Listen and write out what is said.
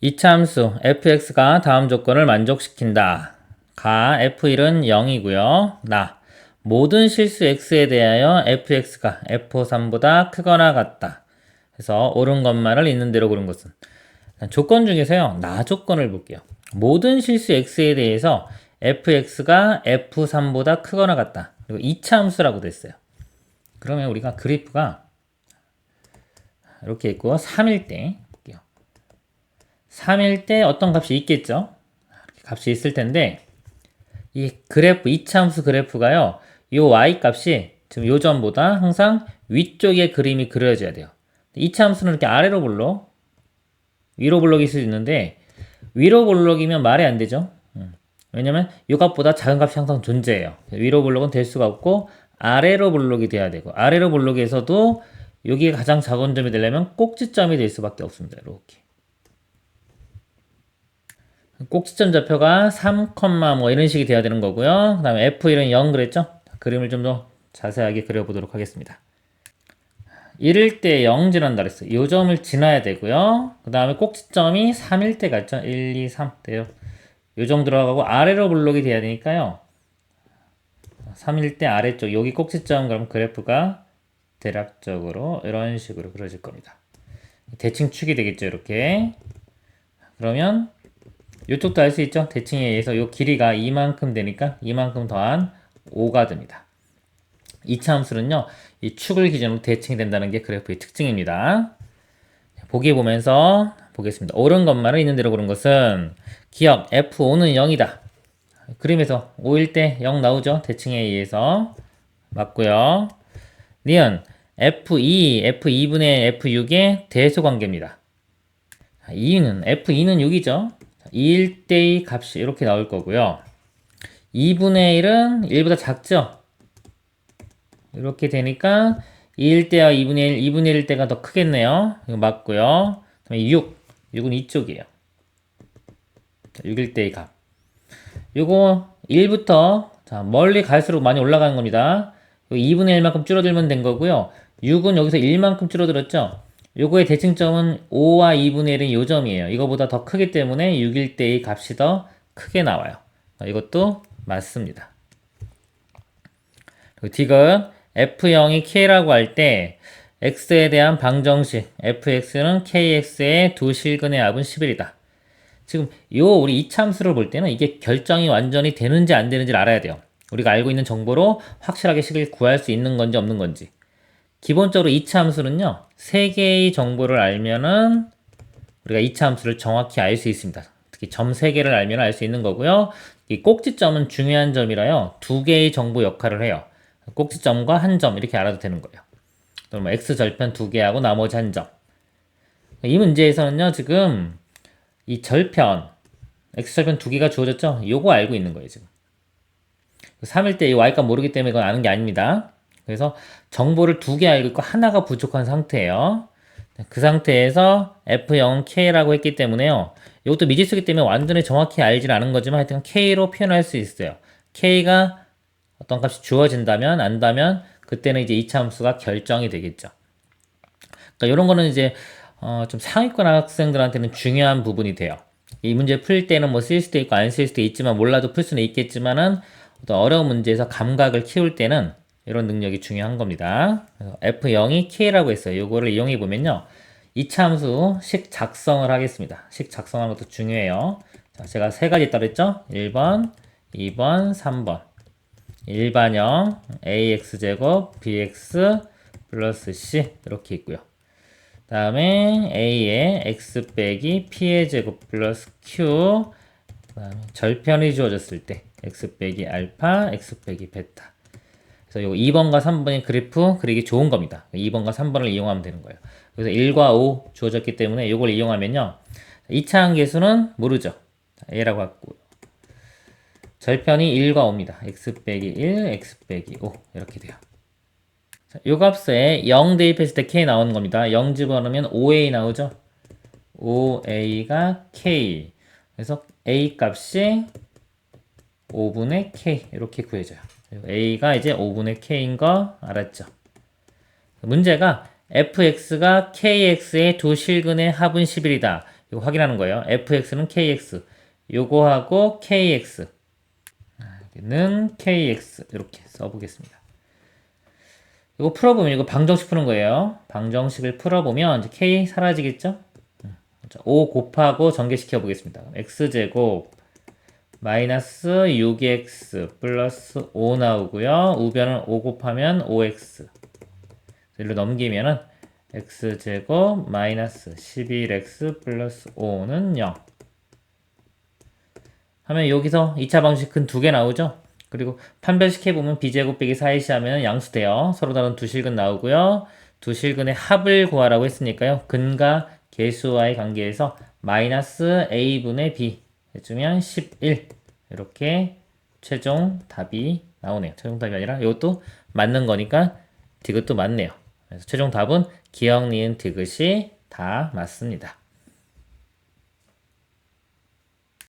이차 함수 fx가 다음 조건을 만족시킨다. 가 f1은 0이고요. 나 모든 실수 x에 대하여 fx가 f3보다 크거나 같다. 그래서 옳은 것만을 있는 대로 고른 것은 조건 중에서요. 나 조건을 볼게요. 모든 실수 x에 대해서 fx가 f3보다 크거나 같다. 그리고 이차 함수라고 됐어요. 그러면 우리가 그래프가 이렇게 있고 3일 때 3일 때 어떤 값이 있겠죠? 값이 있을 텐데 이 그래프 이차함수 그래프가요. 이 y 값이 지금 요점보다 항상 위쪽에 그림이 그려져야 돼요. 이차함수는 이렇게 아래로 볼록 위로 볼록일 수도 있는데 위로 볼록이면 말이 안 되죠. 음. 왜냐면 이 값보다 작은 값이 항상 존재해요. 위로 볼록은 될 수가 없고 아래로 볼록이 돼야 되고 아래로 볼록에서도 여기가 가장 작은 점이 되려면 꼭지점이 될 수밖에 없습니다. 이렇게. 꼭지점 좌표가 3, 뭐 이런 식이 돼야 되는 거고요. 그 다음에 F1은 0 그랬죠? 그림을 좀 더 자세하게 그려보도록 하겠습니다. 1일 때 0 지난다 그랬어요. 이 점을 지나야 되고요. 그 다음에 꼭지점이 3일 때 갔죠? 1, 2, 3 돼요. 요정 들어가고 아래로 블록이 돼야 되니까요. 3일 때 아래쪽 여기 꼭지점 그럼 그래프가 대략적으로 이런 식으로 그려질 겁니다. 대칭 축이 되겠죠, 이렇게. 그러면 이쪽도 알 수 있죠? 대칭에 의해서 이 길이가 이만큼 되니까 이만큼 더한 5가 됩니다. 이차 함수는요, 이 축을 기준으로 대칭이 된다는 게 그래프의 특징입니다. 보기 보면서 보겠습니다. 옳은 것만을 있는 대로 고른 것은 기억 F5는 0이다. 그림에서 5일 때 0 나오죠? 대칭에 의해서. 맞고요. 니은 F2, F2분의 F6의 대소 관계입니다. 2는 F2는 6이죠. 1대2 값이 이렇게 나올 거고요. 2분의 1은 1보다 작죠? 이렇게 되니까 1대와 2분의 1, 2분의 1 때가 더 크겠네요. 이거 맞고요. 그다음에 6, 6은 이쪽이에요. 6일 때의 값. 이거 1부터 자, 멀리 갈수록 많이 올라가는 겁니다. 2분의 1만큼 줄어들면 된 거고요. 6은 여기서 1만큼 줄어들었죠? 요거의 대칭점은 5와 2분의 1은 요점이에요. 이거보다 더 크기 때문에 6일 때의 값이 더 크게 나와요. 이것도 맞습니다. 그리고 디귿 f0이 k라고 할 때 x에 대한 방정식 fx는 kx의 두 실근의 합은 11이다. 지금 요 우리 이참수를 볼 때는 이게 결정이 완전히 되는지 안 되는지를 알아야 돼요. 우리가 알고 있는 정보로 확실하게 식을 구할 수 있는 건지 없는 건지. 기본적으로 이차 함수는요, 세 개의 정보를 알면은 우리가 이차 함수를 정확히 알 수 있습니다. 특히 점 세 개를 알면 알 수 있는 거고요. 이 꼭지점은 중요한 점이라요. 두 개의 정보 역할을 해요. 꼭지점과 한 점 이렇게 알아도 되는 거예요. 그럼 뭐 x 절편 두 개하고 나머지 한 점. 이 문제에서는요, 지금 이 절편, x 절편 두 개가 주어졌죠? 요거 알고 있는 거예요, 지금. 3일 때 이 y값 모르기 때문에 이건 아는 게 아닙니다. 그래서 정보를 두개 알고 있고 하나가 부족한 상태예요. 그 상태에서 F0K라고 했기 때문에요. 이것도 미지수기 때문에 완전히 정확히 알지는 않은 거지만 하여튼 K로 표현할 수 있어요. K가 어떤 값이 주어진다면 안다면 그때는 이제 이차 함수가 결정이 되겠죠. 그러니까 이런 거는 이제 어, 좀 상위권 학생들한테는 중요한 부분이 돼요. 이 문제 풀 때는 뭐 쓸 수도 있고 안 쓸 수도 있지만 몰라도 풀 수는 있겠지만은 어떤 어려운 문제에서 감각을 키울 때는 이런 능력이 중요한 겁니다. F0이 K라고 했어요. 이거를 이용해 보면요. 이차 함수 식 작성을 하겠습니다. 식 작성하는 것도 중요해요. 자, 제가 세 가지 있다고 했죠? 1번, 2번, 3번. 일반형 ax제곱 bx 플러스 c 이렇게 있고요. 다음에 a의 x 빼기 p의 제곱 플러스 q 절편이 주어졌을 때 x 빼기 알파, x 빼기 베타 그래서 요 2번과 3번의 그래프 그리기 좋은 겁니다. 2번과 3번을 이용하면 되는 거예요. 그래서 1과 5 주어졌기 때문에 이걸 이용하면요. 2차 한계수는 모르죠. A라고 했고 절편이 1과 5입니다. x 빼기 1, x 빼기 5 이렇게 돼요. 자, 요 값에 0 대입했을 때 k 나오는 겁니다. 0 집어넣으면 5a 나오죠. 5a가 k 그래서 a 값이 5분의 k 이렇게 구해져요. A가 이제 5분의 k인 거 알았죠? 문제가 fx가 kx의 두 실근의 합은 11이다. 이거 확인하는 거예요. fx는 kx. 요거하고 kx. 아, 여기는 kx. 이렇게 써보겠습니다. 이거 풀어보면 이거 방정식 푸는 거예요. 방정식을 풀어보면 이제 k 사라지겠죠? 음, 자, 5 곱하고 전개시켜 보겠습니다. x제곱 마이너스 6x 플러스 5 나오고요. 우변은 5 곱하면 5x. 일로 넘기면은 x제곱 마이너스 11x 플러스 5는 0. 하면 여기서 2차 방식은 두 개 나오죠? 그리고 판별식해보면 b제곱 빼기 4ac 하면 양수돼요. 서로 다른 두 실근 나오고요. 두 실근의 합을 구하라고 했으니까요. 근과 개수와의 관계에서 마이너스 a분의 b 해주면 11 이렇게 최종 답이 나오네요. 최종 답이 아니라 이것도 맞는 거니까 디귿도 맞네요. 그래서 최종 답은 기억, 니은, 디귿이 다 맞습니다.